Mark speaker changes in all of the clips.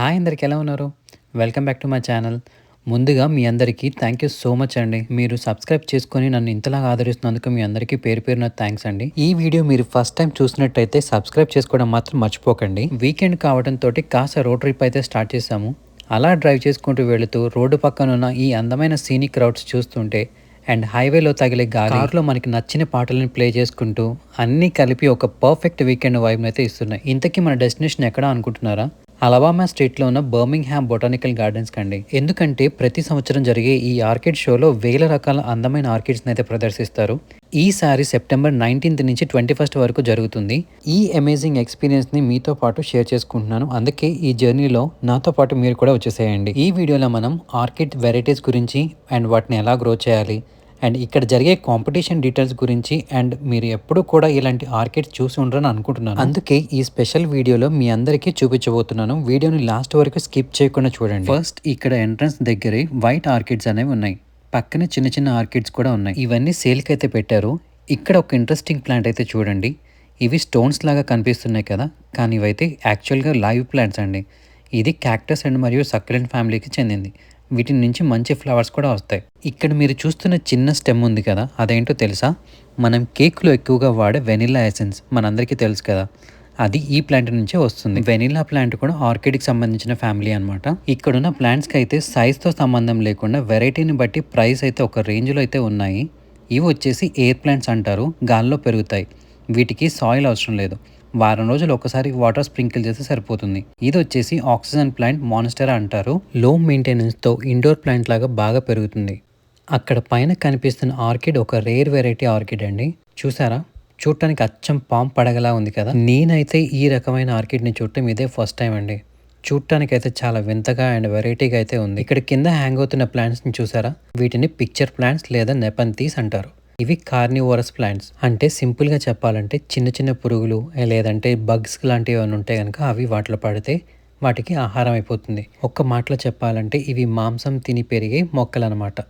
Speaker 1: Hi అందరికి ఎలా ఉన్నారు? Welcome back to my channel. ముందుగా మీ అందరికీ థ్యాంక్ యూ సో మచ్ అండి. మీరు సబ్స్క్రైబ్ చేసుకొని నన్ను ఇంతలాగా ఆదరిస్తున్నందుకు మీ అందరికీ పేరు పేరున థ్యాంక్స్ అండి. ఈ వీడియో మీరు ఫస్ట్ టైం చూసినట్టయితే సబ్స్క్రైబ్ చేసుకోవడం మాత్రం మర్చిపోకండి. వీకెండ్ కావడంతో కాస్త రోడ్ ట్రిప్ అయితే స్టార్ట్ చేశాము. అలా డ్రైవ్ చేసుకుంటూ వెళుతూ రోడ్డు పక్కన ఉన్న ఈ అందమైన సీనిక్ క్రౌడ్స్ చూస్తుంటే అండ్ హైవేలో తగిలే గాలి కార్లో మనకి నచ్చిన పాటలను ప్లే చేసుకుంటూ అన్నీ కలిపి ఒక పర్ఫెక్ట్ వీకెండ్ వైబ్ అయితే ఇస్తున్నాయి. ఇంతకీ మన డెస్టినేషన్ ఎక్కడ అనుకుంటున్నారా? అలబామా స్ట్రీట్లో ఉన్న బర్మింగ్ హ్యామ్ బొటానికల్ గార్డెన్స్ కండి. ఎందుకంటే ప్రతి సంవత్సరం జరిగే ఈ ఆర్కిడ్ షోలో వేల రకాల అందమైన ఆర్కిడ్స్ని అయితే ప్రదర్శిస్తారు. ఈసారి సెప్టెంబర్ నైన్టీన్త్ నుంచి ట్వంటీ ఫస్ట్ వరకు జరుగుతుంది. ఈ అమేజింగ్ ఎక్స్పీరియన్స్ని మీతో పాటు షేర్ చేసుకుంటున్నాను. అందుకే ఈ జర్నీలో నాతో పాటు మీరు కూడా వచ్చేసేయండి. ఈ వీడియోలో మనం ఆర్కిడ్ వెరైటీస్ గురించి అండ్ వాటిని ఎలా గ్రో చేయాలి అండ్ ఇక్కడ జరిగే కాంపిటీషన్ డీటెయిల్స్ గురించి అండ్ మీరు ఎప్పుడు కూడా ఇలాంటి ఆర్కిడ్స్ చూసి ఉండరని అనుకుంటున్నాను. అందుకే ఈ స్పెషల్ వీడియోలో మీ అందరికీ చూపించబోతున్నాను. వీడియోని లాస్ట్ వరకు స్కిప్ చేయకుండా చూడండి. ఫస్ట్ ఇక్కడ ఎంట్రన్స్ దగ్గరే వైట్ ఆర్కిడ్స్ అనేవి ఉన్నాయి. పక్కనే చిన్న చిన్న ఆర్కిడ్స్ కూడా ఉన్నాయి. ఇవన్నీ సేల్కి అయితే పెట్టారు. ఇక్కడ ఒక ఇంట్రెస్టింగ్ ప్లాంట్ అయితే చూడండి. ఇవి స్టోన్స్ లాగా కనిపిస్తున్నాయి కదా. కానీ ఇవైతే యాక్చువల్గా లైవ్ ప్లాంట్స్ అండి. ఇది క్యాక్టస్ అండ్ మరియు సక్రెంట్ ఫ్యామిలీకి చెందింది. వీటి నుంచి మంచి ఫ్లవర్స్ కూడా వస్తాయి. ఇక్కడ మీరు చూస్తున్న చిన్న స్టెమ్ ఉంది కదా అదేంటో తెలుసా? మనం కేక్లో ఎక్కువగా వాడే వెనిల్లా ఎసెన్స్ మనందరికీ తెలుసు కదా అది ఈ ప్లాంట్ నుంచే వస్తుంది. వెనిల్లా ప్లాంట్ కూడా ఆర్కిడ్కి సంబంధించిన ఫ్యామిలీ అనమాట ఇక్కడున్న ప్లాంట్స్కి అయితే సైజ్తో సంబంధం లేకుండా వెరైటీని బట్టి ప్రైస్ అయితే ఒక రేంజ్లో అయితే ఉన్నాయి. ఇవి వచ్చేసి ఎయిర్ ప్లాంట్స్ అంటారు గాల్లో పెరుగుతాయి. వీటికి సాయిల్ అవసరం లేదు. వారం రోజులు ఒకసారి వాటర్ స్ప్రింకిల్ చేస్తే సరిపోతుంది. ఇది వచ్చేసి ఆక్సిజన్ ప్లాంట్ మానిస్టర్ అంటారు. లో మెయింటెనెన్స్తో ఇండోర్ ప్లాంట్ లాగా బాగా పెరుగుతుంది. అక్కడ పైన కనిపిస్తున్న ఆర్కిడ్ ఒక రేర్ వెరైటీ ఆర్కిడ్ అండి. చూసారా? చూడటానికి అచ్చం పామ్ పడగలా ఉంది కదా? నేనైతే ఈ రకమైన ఆర్కిడ్ని చూడటం ఇదే ఫస్ట్ టైం అండి. చూడటానికి అయితే చాలా వింతగా అండ్ వెరైటీగా అయితే ఉంది. ఇక్కడ కింద హ్యాంగ్ అవుతున్న ప్లాంట్స్ని చూసారా? వీటిని పిక్చర్ ప్లాంట్స్ లేదా నెపంతీస్ అంటారు. ఇవి కార్నివోరస్ ప్లాంట్స్. అంటే సింపుల్గా చెప్పాలంటే చిన్న చిన్న పురుగులు లేదంటే బగ్స్ లాంటివి ఏమైనా ఉంటే కనుక అవి వాటిలో పడితే వాటికి ఆహారం అయిపోతుంది. ఒక్క మాటలో చెప్పాలంటే ఇవి మాంసం తిని పెరిగే మొక్కలు అనమాట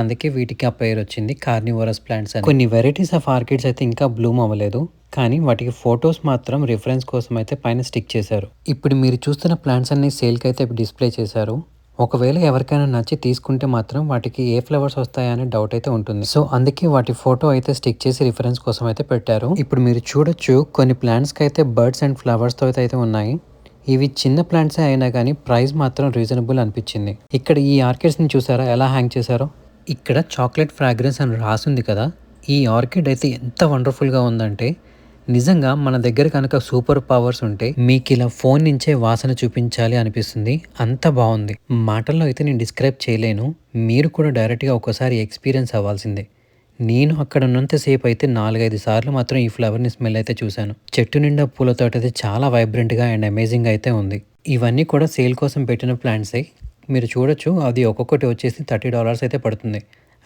Speaker 1: అందుకే వీటికి ఆ పేరు వచ్చింది కార్నివోరస్ ప్లాంట్స్ అని. కొన్ని వెరైటీస్ ఆఫ్ ఆర్కిడ్స్ అయితే ఇంకా బ్లూమ్ అవ్వలేదు. కానీ వాటికి ఫొటోస్ మాత్రం రిఫరెన్స్ కోసం అయితే పైన స్టిక్ చేశారు. ఇప్పుడు మీరు చూస్తున్న ప్లాంట్స్ అన్ని సేల్కి అయితే డిస్ప్లే చేశారు. ఒకవేళ ఎవరికైనా నచ్చి తీసుకుంటే మాత్రం వాటికి ఏ ఫ్లవర్స్ వస్తాయనే డౌట్ అయితే ఉంటుంది. సో అందుకే వాటి ఫోటో అయితే స్టిక్ చేసి రిఫరెన్స్ కోసం అయితే పెట్టారు. ఇప్పుడు మీరు చూడొచ్చు కొన్ని ప్లాంట్స్కి అయితే బర్డ్స్ అండ్ ఫ్లవర్స్తో అయితే అయితే ఉన్నాయి. ఇవి చిన్న ప్లాంట్సే అయినా కానీ ప్రైస్ మాత్రం రీజనబుల్ అనిపించింది. ఇక్కడ ఈ ఆర్కిడ్స్ని చూసారా? ఎలా హ్యాంగ్ చేశారో? ఇక్కడ చాక్లెట్ ఫ్రాగ్రెన్స్ అని రాసింది కదా. ఈ ఆర్కిడ్ అయితే ఎంత వండర్ఫుల్గా ఉందంటే నిజంగా మన దగ్గర కనుక సూపర్ పవర్స్ ఉంటే మీకు ఇలా ఫోన్ నుంచే వాసన చూపించాలి అనిపిస్తుంది. అంత బాగుంది. మాటల్లో అయితే నేను డిస్క్రైబ్ చేయలేను. మీరు కూడా డైరెక్ట్గా ఒకసారి ఎక్స్పీరియన్స్ అవ్వాల్సిందే. నేను అక్కడ ఉన్నంతసేపు అయితే నాలుగైదు సార్లు మాత్రం ఈ ఫ్లవర్ని స్మెల్ అయితే చూశాను. చెట్టు నిండా పూలతో అయితే చాలా వైబ్రెంట్గా అండ్ అమేజింగ్ అయితే ఉంది. ఇవన్నీ కూడా సేల్ కోసం పెట్టిన ప్లాంట్సే మీరు చూడొచ్చు అది ఒక్కొక్కటి వచ్చేసి థర్టీ డాలర్స్ అయితే పడుతుంది.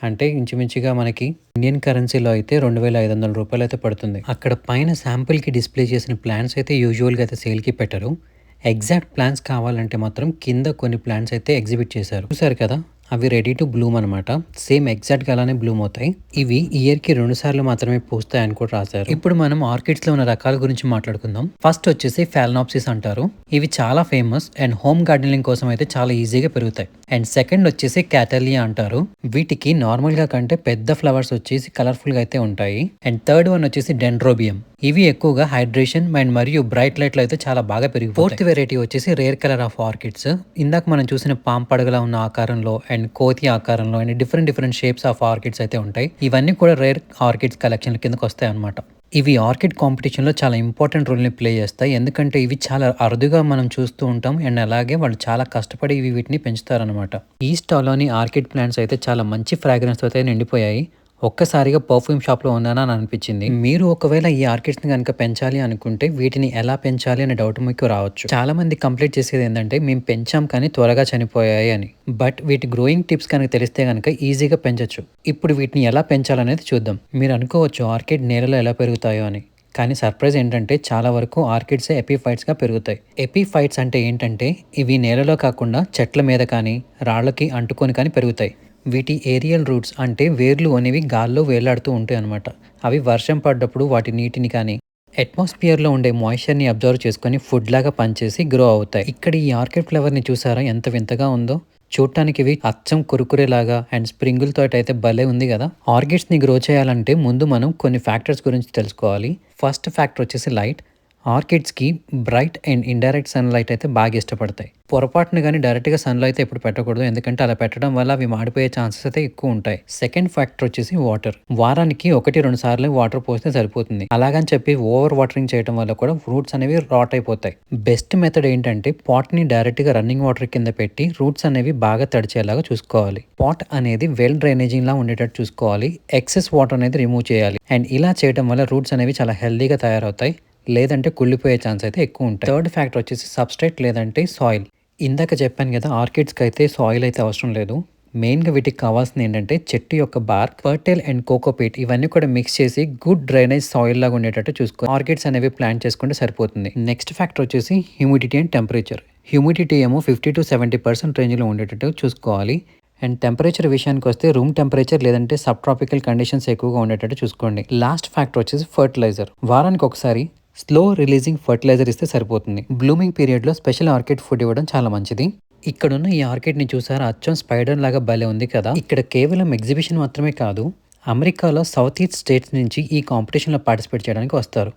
Speaker 1: అంటే ఇంచుమించుగా మనకి ఇండియన్ కరెన్సీలో అయితే రెండు వేల ఐదు వందల రూపాయలు అయితే పడుతుంది. అక్కడ పైన శాంపుల్కి డిస్ప్లే చేసిన ప్లాన్స్ అయితే యూజువల్గా అయితే సేల్కి పెట్టరు. ఎగ్జాక్ట్ ప్లాన్స్ కావాలంటే మాత్రం కింద కొన్ని ప్లాన్స్ అయితే ఎగ్జిబిట్ చేశారు. చూసారు కదా? అవి రెడీ టు బ్లూమ్ అనమాట సేమ్ ఎగ్జాక్ట్గా అలానే బ్లూమ్ అవుతాయి. ఇవి ఇయర్కి రెండు సార్లు మాత్రమే పూస్తాయి అని కూడా రాశారు. ఇప్పుడు మనం ఆర్కిడ్స్లో ఉన్న రకాల గురించి మాట్లాడుకుందాం. ఫస్ట్ వచ్చేసి ఫాలనాప్సిస్ అంటారు. ఇవి చాలా ఫేమస్ అండ్ హోమ్ గార్డెనింగ్ కోసం అయితే చాలా ఈజీగా పెరుగుతాయి. అండ్ సెకండ్ వచ్చేసి క్యాటలియా అంటారు. వీటికి నార్మల్గా కంటే పెద్ద ఫ్లవర్స్ వచ్చేసి కలర్ఫుల్గా అయితే ఉంటాయి. అండ్ థర్డ్ వన్ వచ్చేసి డెండ్రోబియం ఇవి ఎక్కువగా హైడ్రేషన్ అండ్ మరియు బ్రైట్ లైట్లు అయితే చాలా బాగా పెరిగి ఫోర్త్ వెరైటీ వచ్చేసి రేర్ కలర్ ఆఫ్ ఆర్కిడ్స్ ఇందాక మనం చూసిన పామ్ పడగలా ఉన్న ఆకారంలో అండ్ కోతి ఆకారంలో and different different shapes of orchids అయితే ఉంటాయి. ఇవన్నీ కూడా రేర్ ఆర్కిడ్స్ కలెక్షన్ కిందకి వస్తాయి అనమాట ఇవి ఆర్కిడ్ కాంపిటీషన్లో చాలా ఇంపార్టెంట్ రోల్ని ప్లే చేస్తాయి. ఎందుకంటే ఇవి చాలా అరుదుగా మనం చూస్తూ ఉంటాం. అండ్ అలాగే వాళ్ళు చాలా కష్టపడి ఇవి వీటిని పెంచుతారనమాట ఈ స్టాల్లోని ఆర్కిడ్ ప్లాంట్స్ అయితే చాలా మంచి ఫ్రాగ్రెన్స్ అయితే నిండిపోయాయి. ఒక్కసారిగా పర్ఫ్యూమ్ షాప్లో ఉన్నానని అనిపించింది. మీరు ఒకవేళ ఈ ఆర్కిడ్స్ని కనుక పెంచాలి అనుకుంటే వీటిని ఎలా పెంచాలి అనే డౌట్ మీకు రావచ్చు. చాలా మంది కంప్లీట్ చేసేది ఏంటంటే మేము పెంచాం కానీ త్వరగా చనిపోయాయి అని. బట్ వీటి గ్రోయింగ్ టిప్స్ కనుక తెలిస్తే కనుక ఈజీగా పెంచొచ్చు. ఇప్పుడు వీటిని ఎలా పెంచాలనేది చూద్దాం. మీరు అనుకోవచ్చు ఆర్కిడ్ నేలలో ఎలా పెరుగుతాయో అని. కానీ సర్ప్రైజ్ ఏంటంటే చాలా వరకు ఆర్కిడ్స్ ఎపిఫైట్స్గా పెరుగుతాయి. ఎపిఫైట్స్ అంటే ఏంటంటే ఇవి నేలలో కాకుండా చెట్ల మీద కానీ రాళ్ళకి అంటుకొని కానీ పెరుగుతాయి. వీటి ఏరియల్ రూట్స్ అంటే వేర్లు అనేవి గాల్లో వేలాడుతూ ఉంటాయి అనమాట అవి వర్షం పడ్డప్పుడు వాటి నీటిని కానీ అట్మాస్ఫియర్లో ఉండే మాయిశ్చర్ని అబ్జర్వ్ చేసుకొని ఫుడ్ లాగా పనిచేసి గ్రో అవుతాయి. ఇక్కడ ఈ ఆర్కిడ్ ఫ్లవర్ని చూసారా? ఎంత వింతగా ఉందో. చూడటానికి ఇవి అచ్చం కురుకురేలాగా అండ్ స్ప్రింగులతో అయితే భలే ఉంది కదా. ఆర్కిడ్స్ని గ్రో చేయాలంటే ముందు మనం కొన్ని ఫ్యాక్టర్స్ గురించి తెలుసుకోవాలి. ఫస్ట్ ఫ్యాక్టర్ వచ్చేసి లైట్ ఆర్కిడ్స్కి బ్రైట్ అండ్ ఇండైరెక్ట్ సన్లైట్ అయితే బాగా ఇష్టపడతాయి. పొరపాటున కానీ డైరెక్ట్గా సన్లో అయితే ఎప్పుడు పెట్టకూడదు. ఎందుకంటే అలా పెట్టడం వల్ల అవి మాడిపోయే ఛాన్సెస్ అయితే ఎక్కువ ఉంటాయి. సెకండ్ ఫ్యాక్టర్ వచ్చేసి వాటర్. వారానికి ఒకటి రెండు సార్లు వాటర్ పోస్తే సరిపోతుంది. అలాగని చెప్పి ఓవర్ వాటరింగ్ చేయడం వల్ల కూడా ఫ్రూట్స్ అనేవి రాట్ అయిపోతాయి. బెస్ట్ మెథడ్ ఏంటంటే పాట్ని డైరెక్ట్గా రన్నింగ్ వాటర్ కింద పెట్టి రూట్స్ అనేవి బాగా తడిచేలాగా చూసుకోవాలి. పాట్ అనేది వెల్ డ్రైనేజింగ్ లా ఉండేటట్టు చూసుకోవాలి. ఎక్సెస్ వాటర్ అనేది రిమూవ్ చేయాలి. అండ్ ఇలా చేయడం వల్ల రూట్స్ అనేవి చాలా హెల్దీగా తయారవుతాయి. లేదంటే కుళ్ళిపోయే ఛాన్స్ అయితే ఎక్కువ ఉంటాయి. థర్డ్ ఫ్యాక్టర్ వచ్చేసి సబ్స్ట్రేట్ లేదంటే సాయిల్ ఇందాక చెప్పాను కదా ఆర్కిడ్స్కి అయితే సాయిల్ అయితే అవసరం లేదు. మెయిన్గా వీటికి కావాల్సింది ఏంటంటే చెట్టు యొక్క బార్క్ ఫర్టైల్ అండ్ కోకోపీట్ ఇవన్నీ కూడా మిక్స్ చేసి గుడ్ డ్రైనేజ్ సాయిల్ లాగా ఉండేటట్టు చూసుకో ఆర్కిడ్స్ అనేవి ప్లాంట్ చేసుకుంటే సరిపోతుంది. నెక్స్ట్ ఫ్యాక్టర్ వచ్చేసి హ్యూమిడిటీ అండ్ టెంపరేచర్ హ్యూమిడిటీ ఏమో ఫిఫ్టీ టు సెవెంటీ పర్సెంట్ రేంజ్లో ఉండేటట్టు చూసుకోవాలి. అండ్ టెంపరేచర్ విషయానికి వస్తే రూమ్ టెంపరేచర్ లేదంటే సబ్ ట్రాపికల్ కండిషన్స్ ఎక్కువగా ఉండేటట్టు చూసుకోండి. లాస్ట్ ఫ్యాక్టర్ వచ్చేసి ఫర్టిలైజర్ వారానికి ఒకసారి స్లో రిలీజింగ్ ఫర్టిలైజర్ ఇస్తే సరిపోతుంది. బ్లూమింగ్ పీరియడ్లో స్పెషల్ ఆర్కిడ్ ఫుడ్ ఇవ్వడం చాలా మంచిది. ఇక్కడున్న ఈ ఆర్కిడ్ని చూసారా? అచ్చం స్పైడర్ లాగా భలే ఉంది కదా. ఇక్కడ కేవలం ఎగ్జిబిషన్ మాత్రమే కాదు అమెరికాలో సౌత్ ఈస్ట్ స్టేట్స్ నుంచి ఈ కాంపిటీషన్లో పార్టిసిపేట్ చేయడానికి వస్తారు.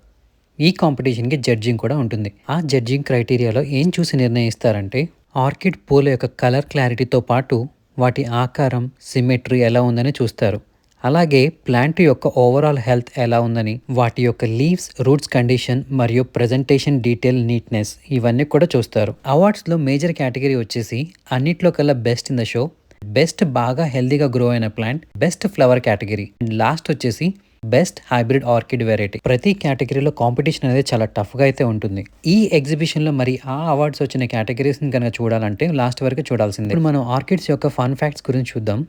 Speaker 1: ఈ కాంపిటీషన్కి జడ్జింగ్ కూడా ఉంటుంది. ఆ జడ్జింగ్ క్రైటీరియాలో ఏం చూసి నిర్ణయిస్తారంటే ఆర్కిడ్ పూల యొక్క కలర్ క్లారిటీతో పాటు వాటి ఆకారం సిమెట్రీ ఎలా ఉందని చూస్తారు. అలాగే ప్లాంట్ యొక్క ఓవరాల్ హెల్త్ ఎలా ఉందని వాటి యొక్క లీవ్స్ రూట్స్ కండిషన్ మరియు ప్రజెంటేషన్ డీటెయిల్ నీట్నెస్ ఇవన్నీ కూడా చూస్తారు. అవార్డ్స్లో మేజర్ కేటగిరీ వచ్చేసి అన్నిట్లో కల్లా best in the show best బాగా హెల్దీగా గ్రో అయిన plant best flower category last వచ్చేసి బెస్ట్ హైబ్రిడ్ ఆర్కిడ్ వెరైటీ ప్రతి కేటగిరీలో కాంపిటీషన్ అనేది చాలా టఫ్గా అయితే ఉంటుంది. ఈ ఎగ్జిబిషన్లో మరి ఆ అవార్డ్స్ వచ్చిన కేటగిరీస్ని కనుక చూడాలంటే లాస్ట్ వరకు చూడాల్సిందే. ఇప్పుడు మనం ఆర్కిడ్స్ యొక్క ఫన్ ఫ్యాక్ట్స్ గురించి చూద్దాం.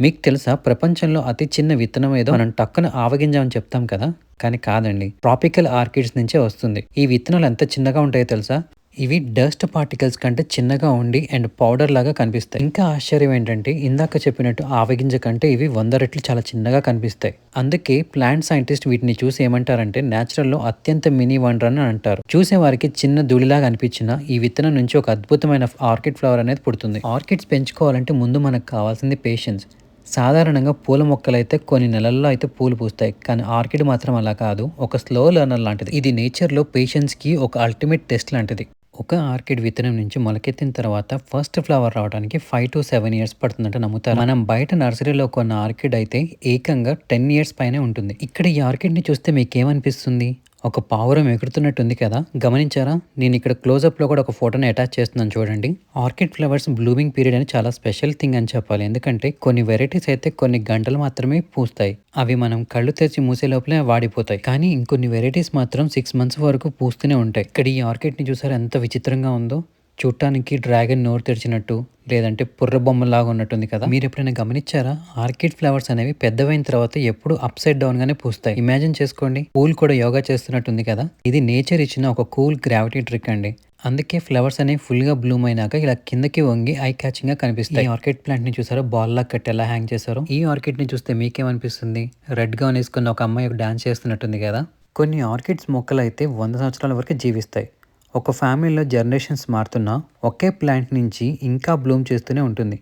Speaker 1: మీకు తెలుసా ప్రపంచంలో అతి చిన్న విత్తనం ఏదో మనం టక్కున ఆవగింజామని చెప్తాం కదా? కానీ కాదండి ట్రాపికల్ ఆర్కిడ్స్ నుంచే వస్తుంది. ఈ విత్తనాలు ఎంత చిన్నగా ఉంటాయో తెలుసా? ఇవి డస్ట్ పార్టికల్స్ కంటే చిన్నగా ఉండి అండ్ పౌడర్ లాగా కనిపిస్తాయి. ఇంకా ఆశ్చర్యం ఏంటంటే ఇందాక చెప్పినట్టు ఆవగింజ కంటే ఇవి వంద రెట్లు చాలా చిన్నగా కనిపిస్తాయి. అందుకే ప్లాంట్ సైంటిస్ట్ వీటిని చూసి ఏమంటారంటే న్యాచురల్లో లో అత్యంత మినీ వండర్ అని అంటారు. చూసే వారికి చిన్న ధూళిలాగా అనిపించిన ఈ విత్తనం నుంచి ఒక అద్భుతమైన ఆర్కిడ్ ఫ్లవర్ అనేది పుడుతుంది. ఆర్కిడ్స్ పెంచుకోవాలంటే ముందు మనకు కావాల్సింది పేషెన్స్ సాధారణంగా పూల మొక్కలు అయితే కొన్ని నెలల్లో అయితే పూలు పూస్తాయి. కానీ ఆర్కిడ్ మాత్రం అలా కాదు. ఒక స్లో లర్నర్ లాంటిది. ఇది నేచర్లో పేషెన్స్కి ఒక అల్టిమేట్ టెస్ట్ లాంటిది. ఒక ఆర్కిడ్ విత్తనం నుంచి మొలకెత్తిన తర్వాత ఫస్ట్ ఫ్లవర్ రావడానికి ఫైవ్ టు సెవెన్ ఇయర్స్ పడుతుందంటే నమ్ముతారు? మనం బయట నర్సరీలో కొన్న ఆర్కిడ్ అయితే ఏకంగా టెన్ ఇయర్స్ పైనే ఉంటుంది. ఇక్కడ ఈ ఆర్కిడ్ని చూస్తే మీకేమనిపిస్తుంది? ఒక పావురం ఎగురుతున్నట్టుంది కదా. గమనించారా? నేను ఇక్కడ క్లోజప్లో కూడా ఒక ఫోటోని అటాచ్ చేస్తున్నాను చూడండి. ఆర్కిడ్ ఫ్లవర్స్ బ్లూమింగ్ పీరియడ్ అని చాలా స్పెషల్ థింగ్ అని చెప్పాలి. ఎందుకంటే కొన్ని వెరైటీస్ అయితే కొన్ని గంటలు మాత్రమే పూస్తాయి. అవి మనం కళ్ళు తెరిచి మూసే లోపలే వాడిపోతాయి. కానీ ఇంకొన్ని వెరైటీస్ మాత్రం సిక్స్ మంత్స్ వరకు పూస్తూనే ఉంటాయి. ఇక్కడ ఈ ఆర్కిడ్ని చూసారా ఎంత విచిత్రంగా ఉందో? చూడటానికి డ్రాగన్ నోరు తెరిచినట్టు లేదంటే పుర్ర బొమ్మలాగా ఉన్నట్టుంది కదా. మీరు ఎప్పుడైనా గమనించారా? ఆర్కిడ్ ఫ్లవర్స్ అనేవి పెద్దవైన తర్వాత ఎప్పుడు అప్ సైడ్ డౌన్ గానే పూస్తాయి. ఇమాజిన్ చేసుకోండి పూల్ కూడా యోగా చేస్తున్నట్టుంది కదా. ఇది నేచర్ ఇచ్చిన ఒక కూల్ గ్రావిటీ ట్రిక్ అండి. అందుకే ఫ్లవర్స్ అనేవి ఫుల్గా బ్లూమ్ అయినాక ఇలా కిందకి వంగి ఐ క్యాచింగ్గా కనిపిస్తాయి. ఈ ఆర్కిడ్ ప్లాంట్ని చూసారో? బాల్ లా కట్టి ఎలా హ్యాంగ్ చేశారో? ఈ ఆర్కిడ్ని చూస్తే మీకేమనిపిస్తుంది? రెడ్గా వేసుకున్న ఒక అమ్మాయి డాన్స్ చేస్తున్నట్టుంది కదా. కొన్ని ఆర్కిడ్స్ మొక్కలు అయితే వంద సంవత్సరాల వరకు జీవిస్తాయి. ఒక ఫ్యామిలీలో జనరేషన్స్ మారుతున్నా ఒకే ప్లాంట్ నుంచి ఇంకా బ్లూమ్ చేస్తూనే ఉంటుంది.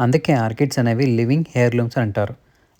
Speaker 1: అందుకే ఆర్కిడ్స్ అనేవి లివింగ్ హెయిర్ లూమ్స్ అంటారు.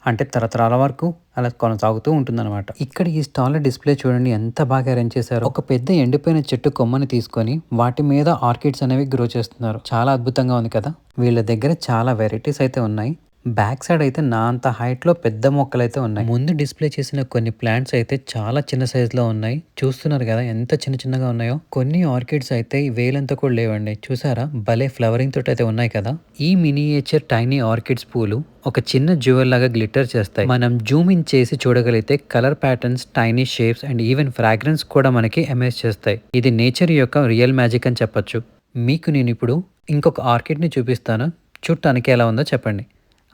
Speaker 1: అంటే తరతరాల వరకు అలా కొనసాగుతూ ఉంటుందన్నమాట. ఇక్కడ ఈ స్టాల్ డిస్ప్లే చూడండి ఎంత బాగా అరేంజ్ చేశారు. ఒక పెద్ద ఎండిపోయిన చెట్టు కొమ్మని తీసుకొని వాటి మీద ఆర్కిడ్స్ అనేవి గ్రో చేస్తున్నారు. చాలా అద్భుతంగా ఉంది కదా? వీళ్ళ దగ్గర చాలా వెరైటీస్ అయితే ఉన్నాయి. బ్యాక్ సైడ్ అయితే నా అంత హైట్లో పెద్ద మొక్కలు అయితే ఉన్నాయి. ముందు డిస్ప్లే చేసిన కొన్ని ప్లాంట్స్ అయితే చాలా చిన్న సైజులో ఉన్నాయి. చూస్తున్నారు కదా ఎంత చిన్న చిన్నగా ఉన్నాయో. కొన్ని ఆర్కిడ్స్ అయితే వేలంతా కూడా లేవండి. చూసారా? భలే ఫ్లవరింగ్ తోటి అయితే ఉన్నాయి కదా. ఈ మినియేచర్ టైనీ ఆర్కిడ్స్ పూలు ఒక చిన్న జ్యువెల్ లాగా గ్లిటర్ చేస్తాయి. మనం జూమ్ ఇన్ చేసి చూడగలిగితే colour patterns tiny shapes and even fragrance కూడా మనకి అమేజ్ చేస్తాయి. ఇది నేచర్ యొక్క రియల్ మ్యాజిక్ అని చెప్పొచ్చు. మీకు నేను ఇప్పుడు ఇంకొక ఆర్కిడ్ని చూపిస్తాను. చూడటానికి ఎలా ఉందో చెప్పండి.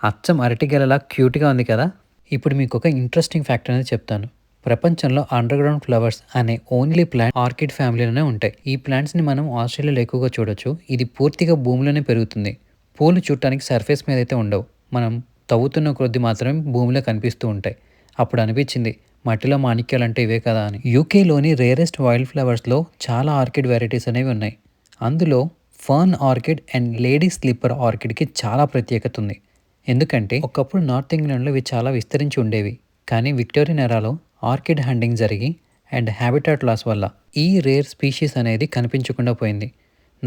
Speaker 1: అచ్చం అరటిగెలలా క్యూట్గా ఉంది కదా? ఇప్పుడు మీకు ఒక ఇంట్రెస్టింగ్ ఫ్యాక్టర్ అనేది చెప్తాను. ప్రపంచంలో అండర్ గ్రౌండ్ ఫ్లవర్స్ అనే ఓన్లీ ప్లాంట్ ఆర్కిడ్ ఫ్యామిలీలోనే ఉంటాయి. ఈ ప్లాంట్స్ని మనం ఆస్ట్రేలియాలో ఎక్కువగా చూడొచ్చు. ఇది పూర్తిగా భూమిలోనే పెరుగుతుంది. పూలు చూడటానికి సర్ఫేస్ మీద అయితే ఉండవు. మనం తవ్వుతున్న కొద్ది మాత్రమే భూమిలో కనిపిస్తూ ఉంటాయి. అప్పుడు అనిపించింది మట్టిలో మాణిక్యాలు అంటే ఇవే కదా అని. యూకేలోని రేరెస్ట్ వైల్డ్ ఫ్లవర్స్లో చాలా ఆర్కిడ్ వెరైటీస్ అనేవి ఉన్నాయి. అందులో fern orchid and lady slipper ఆర్కిడ్కి చాలా ప్రత్యేకత ఉంది. ఎందుకంటే ఒకప్పుడు నార్త్ ఇంగ్లాండ్లో ఇవి చాలా విస్తరించి ఉండేవి. కానీ విక్టోరియన్ ఎరాలో ఆర్కిడ్ హ్యాండింగ్ జరిగి అండ్ హ్యాబిటాట్ లాస్ వల్ల ఈ రేర్ స్పీషీస్ అనేది కనిపించకుండా పోయింది.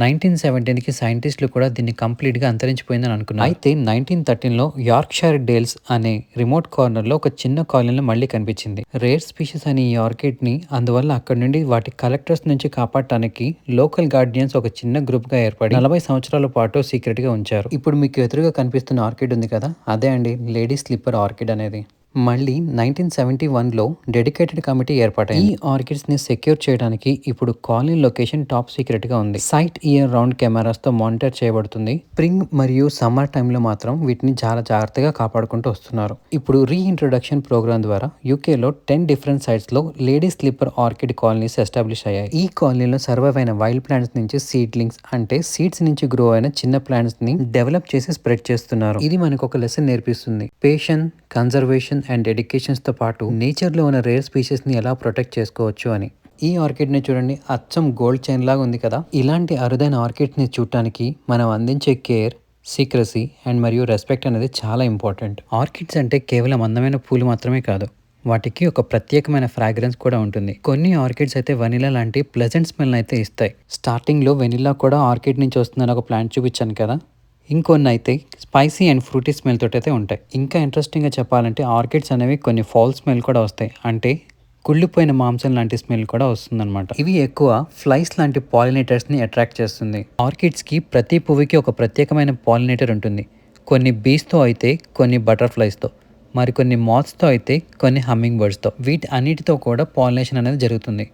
Speaker 1: నైన్టీన్ సెవెంటీన్కి సైంటిస్టులు కూడా దీన్ని కంప్లీట్గా అంతరించిపోయిందని అనుకున్నారు. అయితే నైన్టీన్ థర్టీన్లో యార్క్షైర్ డేల్స్ అనే రిమోట్ కార్నర్లో ఒక చిన్న కాలనీలో మళ్ళీ కనిపించింది. రేర్ స్పీషీస్ అనే ఈ ఆర్కిడ్ని అందువల్ల అక్కడ నుండి వాటి కలెక్టర్స్ నుంచి కాపాడటానికి లోకల్ గార్డియన్స్ ఒక చిన్న గ్రూప్గా ఏర్పడి నలభై సంవత్సరాల పాటు సీక్రెట్గా ఉంచారు. ఇప్పుడు మీకు ఎదురుగా కనిపిస్తున్న ఆర్కిడ్ ఉంది కదా అదే అండి లేడీ స్లిప్పర్ ఆర్కిడ్ అనేది. మళ్ళీ నైన్టీన్ సెవెంటీ వన్లో డెడికేటెడ్ కమిటీ ఏర్పాటైంది. ఈ ఆర్కిడ్స్ని సెక్యూర్ చేయడానికి ఇప్పుడు కాలనీ లొకేషన్ టాప్ సీక్రెట్గా ఉంది. సైట్ ఇయర్ రౌండ్ కెమెరాస్తో మానిటర్ చేయబడుతుంది. స్ప్రింగ్ మరియు సమ్మర్ టైంలో మాత్రం వీటిని చాలా జాగ్రత్తగా కాపాడుకుంటూ వస్తున్నారు. ఇప్పుడు రీఇంట్రొడక్షన్ ప్రోగ్రామ్ ద్వారా యూకేలో ten different సైట్స్లో lady slipper orchid colonies establish అయ్యాయి. ఈ కాలనీలో సర్వైవ్ అయిన వైల్డ్ ప్లాంట్స్ నుంచి సీడ్లింగ్స్ అంటే సీడ్స్ నుంచి గ్రో అయిన చిన్న ప్లాంట్స్ని డెవలప్ చేసి స్ప్రెడ్ చేస్తున్నారు. ఇది మనకు ఒక లెసన్ నేర్పిస్తుంది. పేషన్ కన్జర్వేషన్ అండ్ డెడికేషన్స్తో పాటు నేచర్లో ఉన్న రేర్ స్పీషీస్ని ఎలా ప్రొటెక్ట్ చేసుకోవచ్చు అని. ఈ ఆర్కిడ్ని చూడండి అచ్చం గోల్డ్ చైన్ లాగా ఉంది కదా. ఇలాంటి అరుదైన ఆర్కిడ్ని చూడటానికి మనం అందించే కేర్ సీక్రసీ అండ్ మరియు రెస్పెక్ట్ అనేది చాలా ఇంపార్టెంట్. ఆర్కిడ్స్ అంటే కేవలం అందమైన పూలు మాత్రమే కాదు వాటికి ఒక ప్రత్యేకమైన ఫ్రాగ్రెన్స్ కూడా ఉంటుంది. కొన్ని ఆర్కిడ్స్ అయితే వెనిలా లాంటి ప్లెజెంట్ స్మెల్ అయితే ఇస్తాయి. స్టార్టింగ్లో వెనిలా కూడా ఆర్కిడ్ నుంచి వస్తుందని ఒక ప్లాంట్ చూపించాను కదా. ఇంకొన్ని అయితే స్పైసీ అండ్ ఫ్రూటీ స్మెల్ తోటి అయితే ఉంటాయి. ఇంకా ఇంట్రెస్టింగ్గా చెప్పాలంటే ఆర్కిడ్స్ అనేవి కొన్ని ఫాల్స్ స్మెల్ కూడా వస్తాయి. అంటే కుళ్ళిపోయిన మాంసం లాంటి స్మెల్ కూడా వస్తుందన్నమాట. ఇవి ఎక్కువ ఫ్లైస్ లాంటి పాలినేటర్స్ని అట్రాక్ట్ చేస్తుంది. ఆర్కిడ్స్కి ప్రతి పువ్వుకి ఒక ప్రత్యేకమైన పాలినేటర్ ఉంటుంది. కొన్ని బీస్తో అయితే కొన్ని బటర్ఫ్లైస్తో మరికొన్ని మాత్స్తో అయితే కొన్ని హమ్మింగ్ బర్డ్స్తో వీటి అన్నిటితో కూడా పాలినేషన్ అనేది జరుగుతుంది.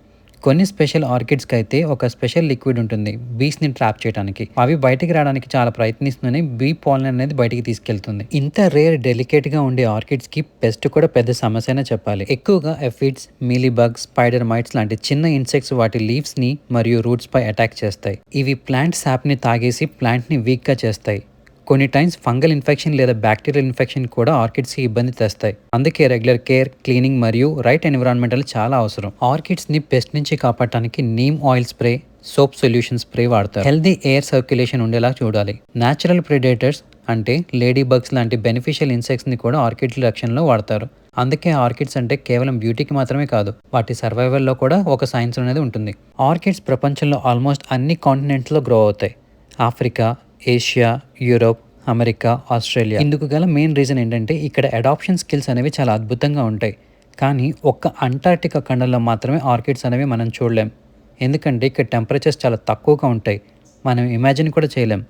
Speaker 1: కొన్ని స్పెషల్ ఆర్కిడ్స్కి అయితే ఒక స్పెషల్ లిక్విడ్ ఉంటుంది బీస్ని ట్రాప్ చేయడానికి అవి బయటికి రావడానికి చాలా ప్రయత్నిస్తూనే బీ పాలన్ అనేది బయటికి తీసుకెళ్తుంది. ఇంత రేర్ డెలికేట్గా ఉండే ఆర్కిడ్స్కి పెస్ట్ కూడా పెద్ద సమస్యనే చెప్పాలి. ఎక్కువగా ఎఫిడ్స్ మీలీబగ్ స్పైడర్ మైట్స్ లాంటి చిన్న ఇన్సెక్ట్స్ వాటి లీవ్స్ని మరియు రూట్స్ పై అటాక్ చేస్తాయి. ఇవి ప్లాంట్ సాప్ని తాగేసి ప్లాంట్ని వీక్గా చేస్తాయి. కొన్ని టైమ్స్ ఫంగల్ ఇన్ఫెక్షన్ లేదా బ్యాక్టీరియల్ ఇన్ఫెక్షన్ కూడా ఆర్కిడ్స్కి ఇబ్బంది తెస్తాయి. అందుకే రెగ్యులర్ కేర్ క్లీనింగ్ మరియు రైట్ ఎన్విరాన్మెంటల్ చాలా అవసరం. ఆర్కిడ్స్ని పెస్ట్ నుంచి కాపాడటానికి neem oil spray soap solution spray వాడతారు. హెల్దీ ఎయిర్ సర్క్యులేషన్ ఉండేలా చూడాలి. న్యాచురల్ ప్రిడేటర్స్ అంటే లేడీ బగ్స్ లాంటి బెనిఫిషియల్ ఇన్సెక్ట్స్ని కూడా ఆర్కిడ్ల రక్షణలో వాడతారు. అందుకే ఆర్కిడ్స్ అంటే కేవలం బ్యూటీకి మాత్రమే కాదు వాటి సర్వైవల్లో కూడా ఒక సైన్స్ అనేది ఉంటుంది. ఆర్కిడ్స్ ప్రపంచంలో ఆల్మోస్ట్ అన్ని కాంటినెంట్స్లో గ్రో అవుతాయి. Africa Asia Europe America Australia ఇందుకు గల మెయిన్ రీజన్ ఏంటంటే ఇక్కడ అడాప్షన్ స్కిల్స్ అనేవి చాలా అద్భుతంగా ఉంటాయి. కానీ ఒక్క అంటార్టికా ఖండంలో మాత్రమే ఆర్కిడ్స్ అనేవి మనం చూడలేం. ఎందుకంటే ఇక్కడ టెంపరేచర్స్ చాలా తక్కువగా ఉంటాయి. మనం ఇమాజిన్ కూడా చేయలేం.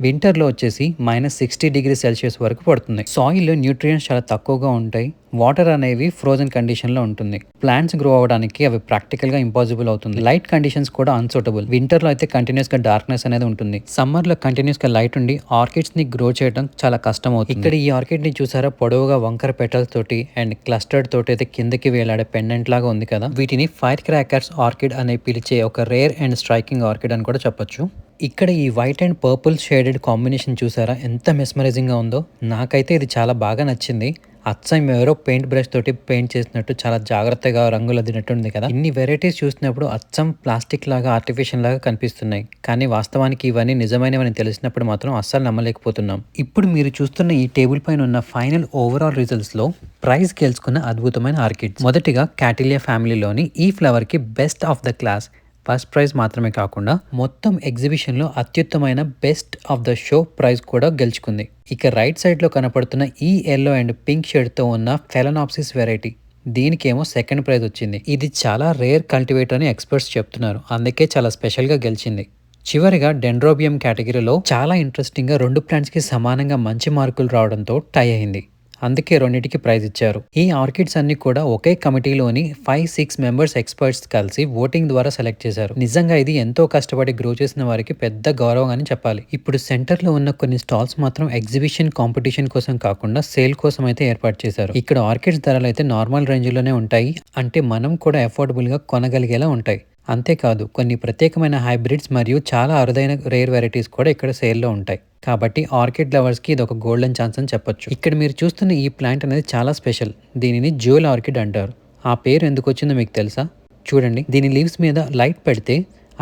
Speaker 1: వింటర్లో వచ్చేసి మైనస్ సిక్స్టీ డిగ్రీ సెల్సియస్ వరకు పడుతుంది. సాయిల్లో న్యూట్రియంట్స్ చాలా తక్కువగా ఉంటాయి. వాటర్ అనేవి ఫ్రోజన్ కండిషన్లో ఉంటుంది. ప్లాంట్స్ గ్రో అవ్వడానికి అవి ప్రాక్టికల్గా ఇంపాసిబుల్ అవుతుంది. లైట్ కండిషన్స్ కూడా అన్సూటబుల్ వింటర్లో అయితే కంటిన్యూస్గా డార్క్నెస్ అనేది ఉంటుంది. సమ్మర్లో కంటిన్యూస్గా లైట్ ఉండి ఆర్కిడ్స్ని గ్రో చేయడం చాలా కష్టం అవుతుంది. ఇక్కడ ఈ ఆర్కిడ్ని చూసారా? పొడవుగా వంకర పెటల్స్ తోటి అండ్ క్లస్టర్డ్ తోటి అయితే కిందకి వేలాడే పెండెంట్ లాగా ఉంది కదా? వీటిని ఫైర్ క్రాకర్స్ ఆర్కిడ్ అనే పిలిచే ఒక రేర్ అండ్ స్ట్రైకింగ్ ఆర్కిడ్ అని కూడా చెప్పొచ్చు. ఇక్కడ ఈ white and purple shaded combination చూసారా? ఎంత మెస్మరైజింగ్గా ఉందో. నాకైతే ఇది చాలా బాగా నచ్చింది. అచ్చం ఎవరో పెయింట్ బ్రష్ తోటి పెయింట్ చేసినట్టు చాలా జాగ్రత్తగా రంగులు అద్దినట్టు ఉంది కదా. ఇన్ని వెరైటీస్ చూసినప్పుడు అచ్చం ప్లాస్టిక్ లాగా ఆర్టిఫిషియల్ లాగా కనిపిస్తున్నాయి. కానీ వాస్తవానికి ఇవన్నీ నిజమైనవని తెలిసినప్పుడు మాత్రం అస్సలు నమ్మలేకపోతున్నాం. ఇప్పుడు మీరు చూస్తున్న ఈ టేబుల్ పైన ఉన్న ఫైనల్ ఓవరాల్ రిజల్ట్స్లో ప్రైజ్ గెలుచుకున్న అద్భుతమైన ఆర్కిడ్స్. మొదటిగా క్యాటిలియా ఫ్యామిలీలోని ఈ ఫ్లవర్కి best of the class first prize మాత్రమే కాకుండా మొత్తం ఎగ్జిబిషన్లో అత్యుత్తమైన best of the show prize కూడా గెలుచుకుంది. ఇక రైట్ సైడ్లో కనపడుతున్న ఈ ఎల్లో అండ్ పింక్ షేడ్తో ఉన్న ఫెలనాప్సిస్ వెరైటీ దీనికేమో సెకండ్ ప్రైజ్ వచ్చింది. ఇది చాలా రేర్ కల్టివేటర్ అని ఎక్స్పర్ట్స్ చెప్తున్నారు. అందుకే చాలా స్పెషల్గా గెలిచింది. చివరిగా డెండ్రోబియం కేటగిరీలో చాలా ఇంట్రెస్టింగ్గా రెండు ప్లాంట్స్కి సమానంగా మంచి మార్కులు రావడంతో టై అయింది. అందుకే రెండింటికి ప్రైజ్ ఇచ్చారు. ఈ ఆర్కిడ్స్ అన్ని కూడా ఒకే కమిటీలోని ఫైవ్ సిక్స్ మెంబర్స్ ఎక్స్పర్ట్స్ కలిసి ఓటింగ్ ద్వారా సెలెక్ట్ చేశారు. నిజంగా ఇది ఎంతో కష్టపడి గ్రో చేసిన వారికి పెద్ద గౌరవం అని చెప్పాలి. ఇప్పుడు సెంటర్లో ఉన్న కొన్ని స్టాల్స్ మాత్రం ఎగ్జిబిషన్ కాంపిటీషన్ కోసం కాకుండా సేల్ కోసం అయితే ఏర్పాటు చేశారు. ఇక్కడ ఆర్కిడ్స్ ధరలు అయితే నార్మల్ రేంజ్లోనే ఉంటాయి. అంటే మనం కూడా అఫోర్డబుల్గా కొనగలిగేలా ఉంటాయి. అంతేకాదు కొన్ని ప్రత్యేకమైన హైబ్రిడ్స్ మరియు చాలా అరుదైన రేర్ వెరైటీస్ కూడా ఇక్కడ సేల్లో ఉంటాయి. కాబట్టి ఆర్కిడ్ లవర్స్కి ఇది ఒక గోల్డెన్ ఛాన్స్ అని చెప్పొచ్చు. ఇక్కడ మీరు చూస్తున్న ఈ ప్లాంట్ అనేది చాలా స్పెషల్. దీనిని జ్యువెల్ ఆర్కిడ్ అంటారు. ఆ పేరు ఎందుకు వచ్చిందో మీకు తెలుసా? చూడండి. దీని లీవ్స్ మీద లైట్ పెడితే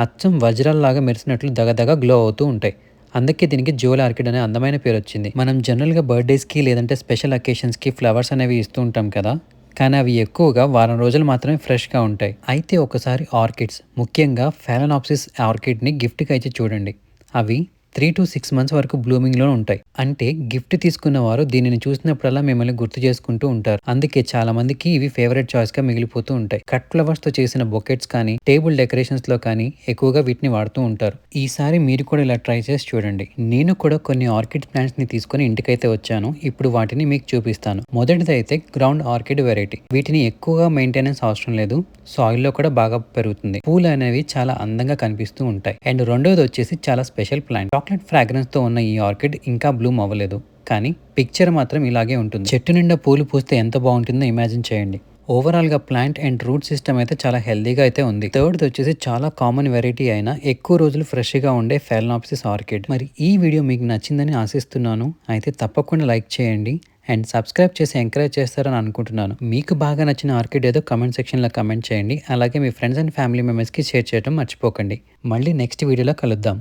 Speaker 1: అచ్చం వజ్రాల్లాగా మెరిసినట్లు దగదగ గ్లో అవుతూ ఉంటాయి. అందుకే దీనికి జ్యువెల్ ఆర్కిడ్ అనే అందమైన పేరు వచ్చింది. మనం జనరల్గా బర్త్డేస్కి లేదంటే స్పెషల్ అకేషన్స్కి ఫ్లవర్స్ అనేవి ఇస్తూ ఉంటాం కదా. కానీ అవి ఎక్కువగా వారం రోజులు మాత్రమే ఫ్రెష్గా ఉంటాయి. అయితే ఒకసారి ఆర్కిడ్స్ ముఖ్యంగా ఫెలనాప్సిస్ ఆర్కిడ్ని గిఫ్ట్గా ఇచ్చి చూడండి. అవి త్రీ టు సిక్స్ మంత్స్ వరకు బ్లూమింగ్లో ఉంటాయి. అంటే గిఫ్ట్ తీసుకున్న వారు దీనిని చూసినప్పుడల్లా మిమ్మల్ని గుర్తు చేసుకుంటూ ఉంటారు. అందుకే చాలా మందికి ఇవి ఫేవరెట్ చాయిస్గా మిగిలిపోతూ ఉంటాయి. కట్ ఫ్లవర్స్తో చేసిన బొకెట్స్ కానీ టేబుల్ డెకరేషన్స్లో కానీ ఎక్కువగా వీటిని వాడుతూ ఉంటారు. ఈసారి మీరు కూడా ఇలా ట్రై చేసి చూడండి. నేను కూడా కొన్ని ఆర్కిడ్ ప్లాంట్స్ని తీసుకొని ఇంటికైతే వచ్చాను. ఇప్పుడు వాటిని మీకు చూపిస్తాను. మొదటిది అయితే గ్రౌండ్ ఆర్కిడ్ వెరైటీ. వీటిని ఎక్కువగా మెయింటెనెన్స్ అవసరం లేదు. సాయిల్లో కూడా బాగా పెరుగుతుంది. పూలు అనేవి చాలా అందంగా కనిపిస్తూ ఉంటాయి. అండ్ రెండోది వచ్చేసి చాలా స్పెషల్ ప్లాంట్. చాక్లెట్ ఫ్రాగ్రెన్స్తో ఉన్న ఈ ఆర్కిడ్ ఇంకా బ్లూమ్ అవ్వలేదు. కానీ పిక్చర్ మాత్రం ఇలాగే ఉంటుంది. చెట్టు నిండా పూలు పూస్తే ఎంత బాగుంటుందో ఇమాజిన్ చేయండి. ఓవరాల్గా ప్లాంట్ అండ్ రూట్ సిస్టమ్ అయితే చాలా హెల్దీగా అయితే ఉంది. థర్డ్ వచ్చేసి చాలా కామన్ వెరైటీ అయినా ఎక్కువ రోజులు ఫ్రెష్గా ఉండే ఫెల్నాప్సిస్ ఆర్కిడ్ మరి ఈ వీడియో మీకు నచ్చిందని ఆశిస్తున్నాను. అయితే తప్పకుండా లైక్ చేయండి అండ్ సబ్స్క్రైబ్ చేసి ఎంకరేజ్ చేస్తారని అనుకుంటున్నాను. మీకు బాగా నచ్చిన ఆర్కిడ్ ఏదో కమెంట్ సెక్షన్లో కమెంట్ చేయండి. అలాగే మీ ఫ్రెండ్స్ అండ్ ఫ్యామిలీ మెంబర్స్కి షేర్ చేయడం మర్చిపోకండి. మళ్ళీ నెక్స్ట్ వీడియోలో కలుద్దాం.